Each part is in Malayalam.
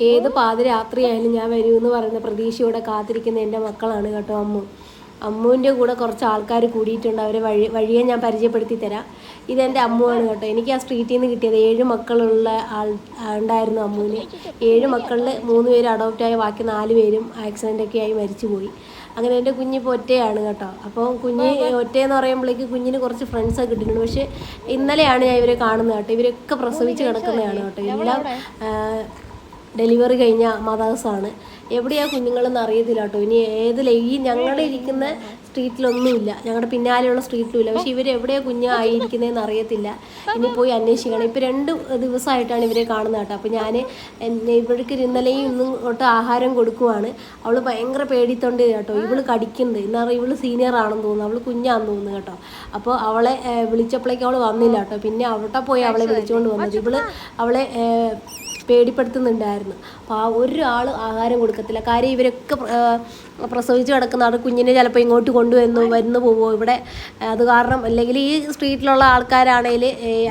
ഏത് പാതിരാത്രിയായാലും ഞാൻ വരുമെന്ന് പറയുന്ന പ്രതീക്ഷയോടെ കാത്തിരിക്കുന്ന എന്റെ മക്കളാണ് കേട്ടോ അമ്മു. അമ്മുവിന്റെ കൂടെ കുറച്ച് ആൾക്കാർ കൂടിയിട്ടുണ്ട്. അവരെ വഴി വഴിയെ ഞാൻ പരിചയപ്പെടുത്തി തരാം. ഇതെന്റെ അമ്മുവാണ് കേട്ടോ. എനിക്ക് ആ സ്ട്രീറ്റിൽ നിന്ന് കിട്ടിയത് ഏഴ് മക്കളുള്ള ആൾ ഉണ്ടായിരുന്നു അമ്മുവിന്. ഏഴ് മക്കളിൽ മൂന്ന് പേര് അഡോപ്റ്റായി ബാക്കി നാല് പേരും ആക്സിഡന്റൊക്കെ ആയി മരിച്ചുപോയി. അങ്ങനെ എന്റെ കുഞ്ഞിപ്പോൾ ഒറ്റയാണ് കേട്ടോ. അപ്പോൾ കുഞ്ഞ് ഒറ്റയെന്ന് പറയുമ്പോഴേക്ക് കുഞ്ഞിന് കുറച്ച് ഫ്രണ്ട്സൊക്കെ കിട്ടിയിട്ടുണ്ട്. പക്ഷേ ഇന്നലെയാണ് ഞാൻ ഇവരെ കാണുന്നത് കേട്ടോ. ഇവരൊക്കെ പ്രസവിച്ച് കിടക്കുന്നതാണ് കേട്ടോ. എല്ലാം ഡെലിവറി കഴിഞ്ഞ മദേഴ്സാണ് എവിടെയാ കുഞ്ഞുങ്ങളെന്ന് അറിയത്തില്ല കേട്ടോ ഇനി ഏതിലെ ഈ ഞങ്ങളുടെ ഇരിക്കുന്ന സ്ട്രീറ്റിലൊന്നുമില്ല. ഞങ്ങളുടെ പിന്നാലെയുള്ള സ്ട്രീറ്റിലുമില്ല. പക്ഷെ ഇവർ എവിടെയാ കുഞ്ഞായിരിക്കുന്നതെന്ന് അറിയത്തില്ല. ഇനി പോയി അന്വേഷിക്കണം. ഇപ്പം രണ്ട് ദിവസമായിട്ടാണ് ഇവരെ കാണുന്നത് കേട്ടോ. അപ്പോൾ ഞാൻ ഇവർക്ക് ഇന്നലെയും ഇന്നും തൊട്ട് ആഹാരം കൊടുക്കുവാണ്. അവൾ ഭയങ്കര പേടിത്തൊണ്ട് കേട്ടോ. ഇവൾ കടിക്കുന്നത് എന്നാൽ ഇവൾ സീനിയർ ആണെന്ന് തോന്നുന്നു. അവൾ കുഞ്ഞാന്ന് തോന്നുന്നു കേട്ടോ. അപ്പോൾ അവളെ വിളിച്ചപ്പോഴേക്കും അവൾ വന്നില്ല കേട്ടോ. പിന്നെ അവിടെ പോയി അവളെ വിളിച്ചുകൊണ്ട് വന്നത്. ഇവൾ അവളെ പേടിപ്പെടുത്തുന്നുണ്ടായിരുന്നു. അപ്പോൾ ആ ഒരാൾ ആഹാരം കൊടുക്കത്തില്ല. കാര്യം ഇവരൊക്കെ പ്രസവിച്ച് കിടക്കുന്ന ആൾ കുഞ്ഞിനെ ചിലപ്പോൾ ഇങ്ങോട്ട് കൊണ്ടുവന്നു വരുന്നു പോവോ ഇവിടെ. അത് കാരണം അല്ലെങ്കിൽ ഈ സ്ട്രീറ്റിലുള്ള ആൾക്കാരാണെങ്കിൽ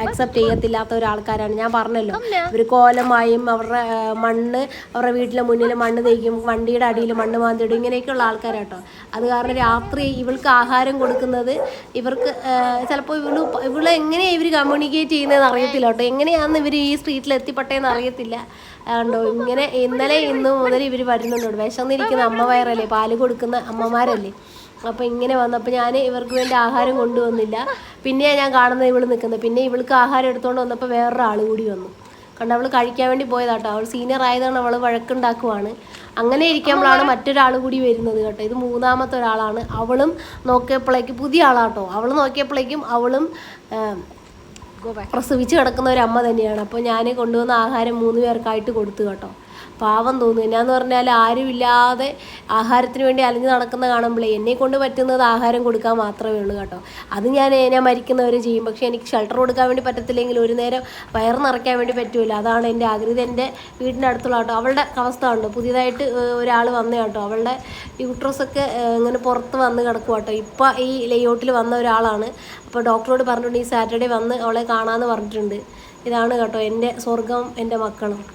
അക്സെപ്റ്റ് ചെയ്യത്തില്ലാത്ത ഒരാൾക്കാരാണ്. ഞാൻ പറഞ്ഞല്ലോ ഇവർ കോലമായും അവരുടെ മണ്ണ് അവരുടെ വീട്ടിലെ മുന്നിൽ മണ്ണ് തേക്കും വണ്ടിയുടെ അടിയിൽ മണ്ണ് മാന്തിടും ഇങ്ങനെയൊക്കെയുള്ള ആൾക്കാരാട്ടോ. അത് കാരണം രാത്രി ഇവൾക്ക് ആഹാരം കൊടുക്കുന്നത് ഇവർക്ക് ചിലപ്പോൾ ഇവൾ ഇവളെങ്ങനെയാണ് ഇവർ കമ്മ്യൂണിക്കേറ്റ് ചെയ്യുന്നതെന്ന് അറിയത്തില്ല കേട്ടോ. എങ്ങനെയാണെന്ന് ഇവർ ഈ സ്ട്രീറ്റിൽ എത്തിപ്പെട്ടതെന്ന് അറിയത്തില്ല. കണ്ടോ ഇങ്ങനെ ഇന്നലെ ഇന്ന് മുതൽ ഇവർ വരുന്നുണ്ട്. വിശന്നിരിക്കുന്ന അമ്മ വയറല്ലേ? പാൽ കൊടുക്കുന്ന അമ്മമാരല്ലേ? അപ്പോൾ ഇങ്ങനെ വന്നപ്പോൾ ഞാൻ ഇവർക്ക് വേണ്ടി ആഹാരം കൊണ്ടുവന്നില്ല. പിന്നെയാണ് ഞാൻ കാണുന്നത് ഇവൾ നിൽക്കുന്നത്. പിന്നെ ഇവൾക്ക് ആഹാരം എടുത്തുകൊണ്ട് വന്നപ്പോൾ വേറൊരാൾ കൂടി വന്നു. കണ്ടോ? അവൾ കഴിക്കാൻ വേണ്ടി പോയതാട്ടോ. അവൾ സീനിയർ ആയതാണ് അവൾ വഴക്കുണ്ടാക്കുവാണ്. അങ്ങനെ ഇരിക്കുമ്പോഴാണ് മറ്റൊരാൾ കൂടി വരുന്നത് കേട്ടോ. ഇത് മൂന്നാമത്തെ ഒരാളാണ്. അവളും നോക്കിയപ്പോഴേക്കും പുതിയ ആളാട്ടോ. അവൾ നോക്കിയപ്പോഴേക്കും അവളും പ്രസവിച്ച് കിടക്കുന്ന ഒരു അമ്മ തന്നെയാണ്. അപ്പോൾ ഞാൻ കൊണ്ടുവന്ന ആഹാരം മൂന്ന് പേർക്കായിട്ട് കൊടുത്തു കേട്ടോ. പാവം തോന്നുന്നു. എന്നാന്ന് പറഞ്ഞാൽ ആരുമില്ലാതെ ആഹാരത്തിന് വേണ്ടി അലഞ്ഞു നടക്കുന്ന കാണുമ്പോഴേ എന്നെ കൊണ്ട് പറ്റുന്നത് ആഹാരം കൊടുക്കാൻ മാത്രമേ ഉള്ളൂ കേട്ടോ. അത് ഞാൻ ഞാൻ മരിക്കുന്നവരെ ചെയ്യും. പക്ഷേ എനിക്ക് ഷെൽട്ടർ കൊടുക്കാൻ വേണ്ടി പറ്റത്തില്ലെങ്കിൽ ഒരു നേരം വയർ നിറയ്ക്കാൻ വേണ്ടി പറ്റുമല്ല അതാണ് എന്റെ ആഗ്രഹം. എന്റെ വീടിന്റെ അടുത്തുള്ള കേട്ടോ. അവളുടെ അവസ്ഥ ഉണ്ട് പുതിയതായിട്ട് ഒരാൾ വന്ന കേട്ടോ. അവളുടെ യൂട്രസൊക്കെ ഇങ്ങനെ പുറത്ത് വന്ന് കിടക്കും കേട്ടോ. ഇപ്പം ഈ ലേഔട്ടിൽ വന്ന ഒരാളാണ്. അപ്പോൾ ഡോക്ടറോട് പറഞ്ഞിട്ടുണ്ട് ഈ സാറ്റർഡേ വന്ന് അവളെ കാണാമെന്ന് പറഞ്ഞിട്ടുണ്ട്. ഇതാണ് കേട്ടോ എന്റെ സ്വർഗം എന്റെ മക്കളും.